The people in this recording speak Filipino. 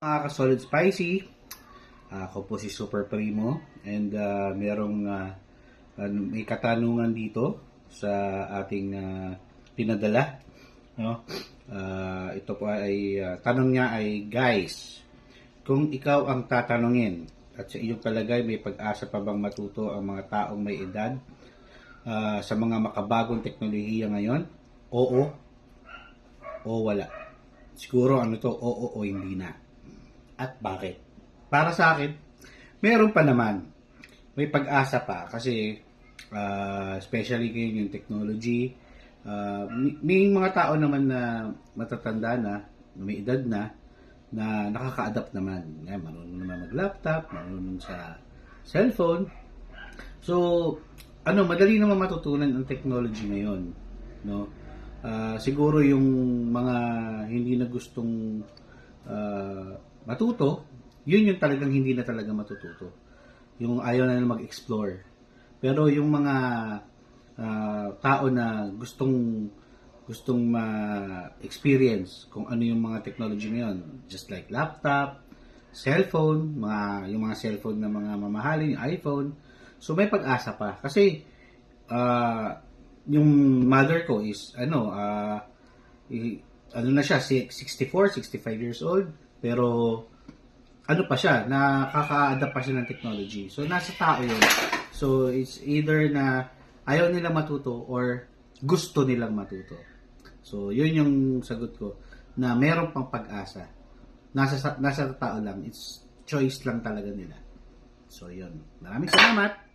Mga ka-solid spicy, ah, ako po si Super Primo and ah, merong ano, may katanungan dito sa ating ah, pinadala. No? Ah, ito po ay, ah, tanong niya ay, guys, kung ikaw ang tatanungin at sa iyong kalagay may pag-asa pa bang matuto ang mga taong may edad ah, sa mga makabagong teknolohiya ngayon? Oo o wala. Siguro ano to, oo o hindi na at bakit. Para sa akin, meron pa naman. May pag-asa pa kasi ah, especially ngayon yung technology, ah, may, may mga tao naman na matatanda na, may edad na, na nakaka-adapt naman. Ngayon, marunong naman mag-laptop, marunong sa cellphone. So, ano, madali naman matutunan ang technology ngayon. No? Ah, siguro yung mga hindi na gustong matuto, yun yung talagang hindi na talaga matututo. Yung ayaw na mag-explore. Pero yung mga ah, tao na gustong gustong ma-experience kung ano yung mga technology ngayon, just like laptop, cellphone, mga yung mga cellphone na mga mamahalin, yung iPhone. So may pag-asa pa kasi ah, yung mother ko is ano i- ano na siya si- 64 65 years old pero ano pa siya nakaka-adapt pa siya ng technology. So nasa tao yun. So it's either na ayaw nilang matuto or gusto nilang matuto. So yun yung sagot ko na meron pang pag-asa. Nasa sa- nasa tao lang. It's choice lang talaga nila. So yun. Maraming salamat